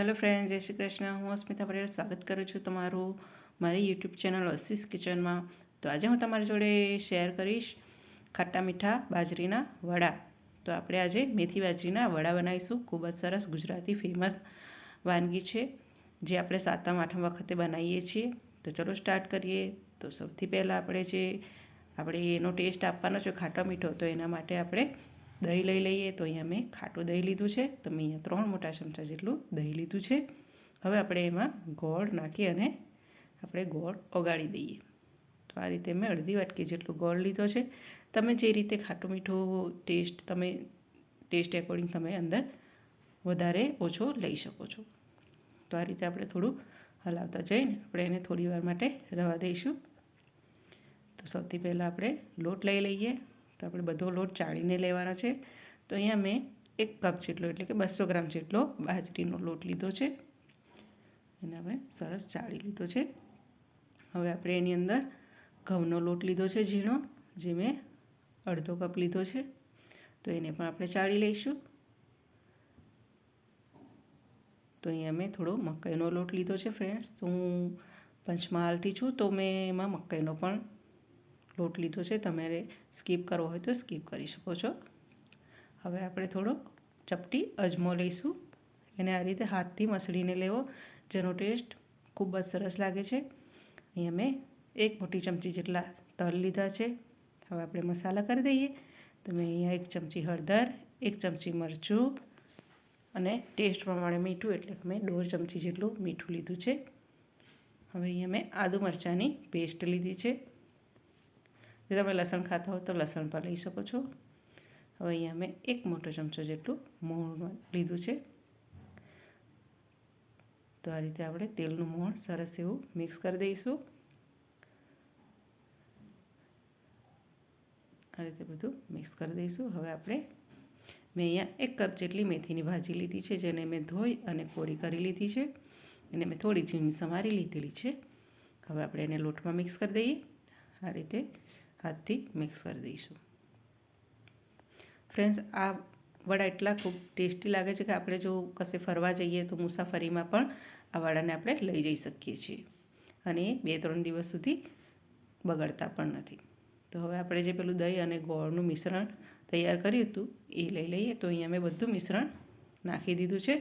Hello friend, જય શ્રી કૃષ્ણ. હું અસ્મિતા પટેલ, સ્વાગત કરું છું તમારું મારી યુટ્યુબ ચેનલ અસીસ કિચનમાં. તો આજે હું તમારી જોડે શેર કરીશ ખાટા મીઠા બાજરીના વડા. તો આપણે આજે મેથી બાજરીના વડા બનાવીશું. ખૂબ જ સરસ ગુજરાતી ફેમસ વાનગી છે, જે આપણે સાતમ, આઠમ વખતે બનાવીએ છીએ. તો ચલો સ્ટાર્ટ કરીએ. તો સૌથી પહેલાં આપણે જે, આપણે એનો ટેસ્ટ આપવાનો છે ખાટો મીઠો, તો એના માટે આપણે દહીં લઈ લઈએ તો અહીંયા મેં ખાટું દહીં લીધું છે. તો મેં અહીંયા ત્રણ મોટા ચમચા જેટલું દહીં લીધું છે. હવે આપણે એમાં ગોળ નાખી અને આપણે ગોળ ઓગાળી દઈએ. તો આ રીતે મેં અડધી વાટકી જેટલું ગોળ લીધો છે. તમે જે રીતે ખાટું મીઠું ટેસ્ટ તમે ટેસ્ટ એકોર્ડિંગ તમે અંદર વધારે ઓછો લઈ શકો છો. તો આ રીતે આપણે થોડું હલાવતા જઈને આપણે એને થોડી વાર માટે રવા દઈશું. તો સૌથી પહેલાં આપણે લોટ લઈ લઈએ. તો આપણે બધો લોટ ચાળીને લેવાનો છે. તો અહીંયા મેં એક કપ જેટલો, એટલે કે બસો ગ્રામ જેટલો બાજરીનો લોટ લીધો છે. એને આપણે સરસ ચાળી લીધો છે. હવે આપણે એની અંદર ઘઉંનો લોટ લીધો છે ઝીણો, જે મેં અડધો કપ લીધો છે. તો એને પણ આપણે ચાળી લઈશું. તો અહીંયા મેં થોડો મકાઈનો લોટ લીધો છે ફ્રેન્ડ્સ હું પંચમહાલથી છું, તો મેં એમાં મકાઈનો પણ લોટ લીધો છે તમારે સ્કીપ કરવો હોય તો સ્કીપ કરી શકો છો. હવે આપણે થોડો ચપટી અજમો લઈશું. એને આ રીતે હાથથી મસળીને લેવો, જેનો ટેસ્ટ ખૂબ જ સરસ લાગે છે. અહીંયા મેં એક મોટી ચમચી જેટલા તલ લીધા છે. હવે આપણે મસાલા કરી દઈએ. તો મેં અહીંયા એક ચમચી હળદર, એક ચમચી મરચું અને ટેસ્ટ પ્રમાણે મીઠું, એટલે મેં દોઢ ચમચી જેટલું મીઠું લીધું છે. હવે અહીંયા મેં આદુ મરચાંની પેસ્ટ લીધી છે. જો તમે લસણ ખાતા હો તો લસણ પણ લઈ શકો છો. હવે અહીંયા મેં એક મોટો ચમચો જેટલું મોણ લીધું છે. તો આ રીતે આપણે તેલનું મોણ સરસ એવું મિક્સ કરી દઈશું. આ રીતે બધું મિક્સ કરી દઈશું. હવે આપણે મેં અહીંયા એક કપ જેટલી મેથીની ભાજી લીધી છે, જેને મેં ધોઈ અને કોરી કરી લીધી છે. એને મેં થોડી ઝીણી સમારી લીધેલી છે. હવે આપણે એને લોટમાં મિક્સ કરી દઈએ. આ રીતે હાથથી મિક્સ કરી દઈશું. ફ્રેન્ડ્સ આ વડા એટલા ખૂબ ટેસ્ટી લાગે છે કે આપણે જો કશે ફરવા જઈએ તો મુસાફરીમાં પણ આ વડાને આપણે લઈ જઈ શકીએ છીએ. અને બે ત્રણ દિવસ સુધી બગડતા પણ નથી. તો હવે આપણે જે પેલું દહીં અને ગોળનું મિશ્રણ તૈયાર કર્યું હતું, એ લઈ લઈએ. તો અહીંયા મેં બધું મિશ્રણ નાખી દીધું છે.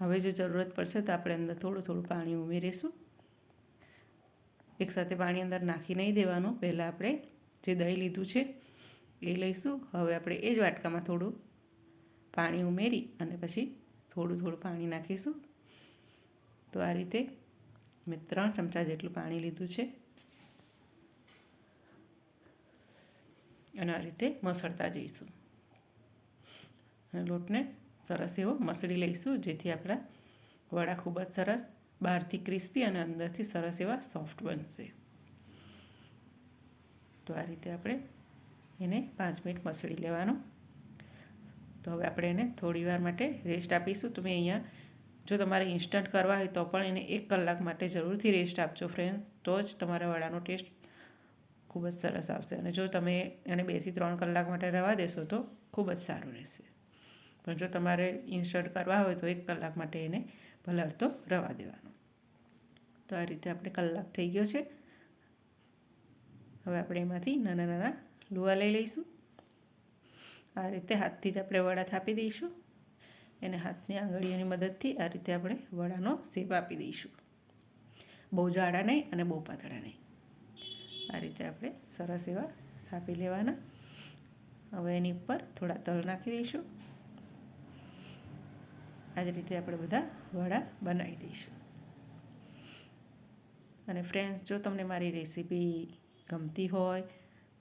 હવે જો જરૂરત પડશે તો આપણે અંદર થોડું થોડું પાણી ઉમેરીશું. એકસાથે પાણી અંદર નાખી નહીં દેવાનું. પહેલાં આપણે જે દહીં લીધું છે એ લઈશું. હવે આપણે એ જ વાટકામાં થોડું પાણી ઉમેરી અને પછી થોડું થોડું પાણી નાખીશું. તો આ રીતે મેં ત્રણ ચમચા જેટલું પાણી લીધું છે. અને આ રીતે મસળતા જઈશું. અને લોટને સરસ એવો મસળી લઈશું, જેથી આપણા વડા ખૂબ જ સરસ બહારથી ક્રિસ્પી અને અંદરથી સરસ એવા સોફ્ટ બનશે તો આ રીતે આપણે એને પાંચ મિનિટ મસળી લેવાનો. તો હવે આપણે એને થોડી વાર માટે રેસ્ટ આપીશું. તમે અહીંયા જો તમારે ઇન્સ્ટન્ટ કરવા હોય તો પણ એને એક કલાક માટે જરૂરથી રેસ્ટ આપજો ફ્રેન્ડ તો જ તમારા વડાનો ટેસ્ટ ખૂબ જ સરસ આવશે. અને જો તમે એને બેથી ત્રણ કલાક માટે રવા દેશો તો ખૂબ જ સારું રહેશે. પણ જો તમારે ઇન્સ્ટન્ટ કરવા હોય તો એક કલાક માટે એને ભલાર તો રવા દેવાનો. તો આ રીતે આપણે કલાક થઈ ગયો છે. હવે આપણે એમાંથી નાના નાના લુવા લઈ લઈશું. આ રીતે હાથથી જ આપણે વડા થાપી દઈશું. એને હાથની આંગળીઓની મદદથી આ રીતે આપણે વડાનો શેપ આપી દઈશું. બહુ જાડા નહીં અને બહુ પાતળા નહીં. આ રીતે આપણે સરસ એવા થાપી લેવાના. હવે એની ઉપર થોડા તલ નાખી દઈશું. આ જ રીતે આપણે બધા વડા બનાવી દઈશું. અને ફ્રેન્ડ્સ જો તમને મારી રેસીપી ગમતી હોય,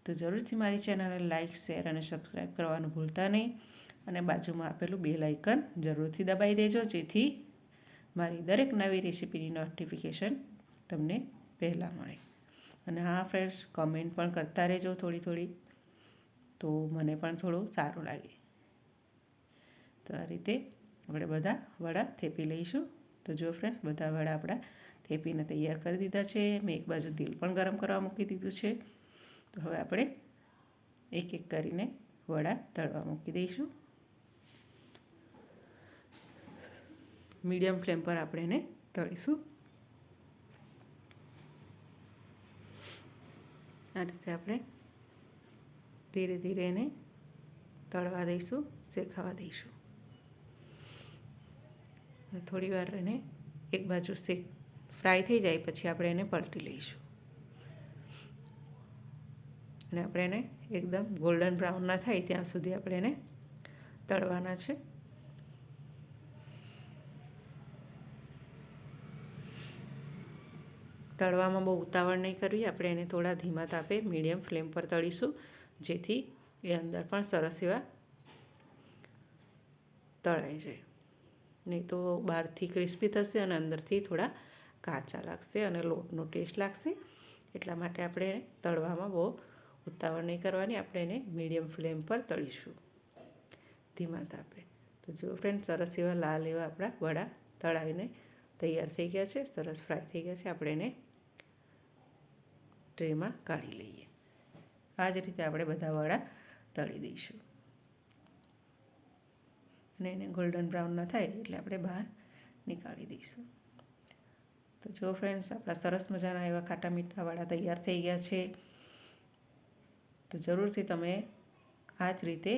તો જરૂરથી મારી ચેનલને લાઇક શેર અને સબસ્ક્રાઈબ કરવાનું ભૂલતા નહીં. અને બાજુમાં આપેલું બે લાઇકન જરૂરથી દબાવી દેજો, જેથી મારી દરેક નવી રેસીપીની નોટિફિકેશન તમને પહેલાં મળે. અને હા ફ્રેન્ડ્સ કમેન્ટ પણ કરતા રહેજો થોડી થોડી, તો મને પણ થોડું સારું લાગે. તો આ રીતે આપણે બધા વડા થેપી લઈશું. તો જો ફ્રેન્ડ બધા વડા આપણા થેપીને તૈયાર કરી દીધા છે. મેં એક બાજુ તેલ પણ ગરમ કરવા મૂકી દીધું છે. તો હવે આપણે એક એક કરીને વડા તળવા મૂકી દઈશું. મીડિયમ ફ્લેમ પર આપણે એને તળીશું. આ રીતે આપણે ધીરે ધીરે એને તળવા દઈશું, શેકાવા દઈશું. થોડી વાર એને એક બાજુ શેક ફ્રાય થઈ જાય પછી આપણે એને પલટી લઈશું. અને આપણે એને એકદમ ગોલ્ડન બ્રાઉન ના થાય ત્યાં સુધી આપણે એને તળવાના છે. તળવામાં બહુ ઉતાવળ નહીં કરવી, આપણે એને થોડા ધીમા તાપે મીડિયમ ફ્લેમ પર તળીશું, જેથી એ અંદર પણ સરસ એવા તળાઈ જાય. નહીં તો બહારથી ક્રિસ્પી થશે અને અંદરથી થોડા કાચા લાગશે અને લોટનો ટેસ્ટ લાગશે. એટલા માટે આપણે તળવામાં બહુ ઉતાવળ નહીં કરવાની. આપણે એને મીડિયમ ફ્લેમ પર તળીશું. ધીમા તાપે. તો જો ફ્રેન્ડ સરસ એવા લાલ એવા આપણા વડા તળાવીને તૈયાર થઈ ગયા છે. સરસ ફ્રાય થઈ ગયા છે. આપણે એને ટ્રેમાં કાઢી લઈએ. આ જ રીતે આપણે બધા વડા તળી દઈશું. અને એને ગોલ્ડન બ્રાઉન ન થાય એટલે આપણે બહાર નીકાળી દઈશું. તો જો ફ્રેન્ડ્સ આપણા સરસ મજાના એવા ખાટા મીઠા વડા તૈયાર થઈ ગયા છે. તો જરૂરથી તમે આ જ રીતે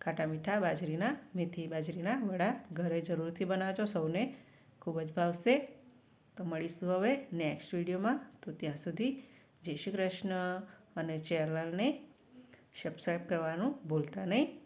ખાટા મીઠા બાજરીના, મેથી બાજરીના વડા ઘરે જરૂરથી બનાવજો, સૌને ખૂબ જ ભાવશે. તો મળીશું હવે નેક્સ્ટ વિડીયોમાં. તો ત્યાં સુધી જય શ્રી કૃષ્ણ. અને ચેનલને સબસ્ક્રાઈબ કરવાનું ભૂલતા નહીં.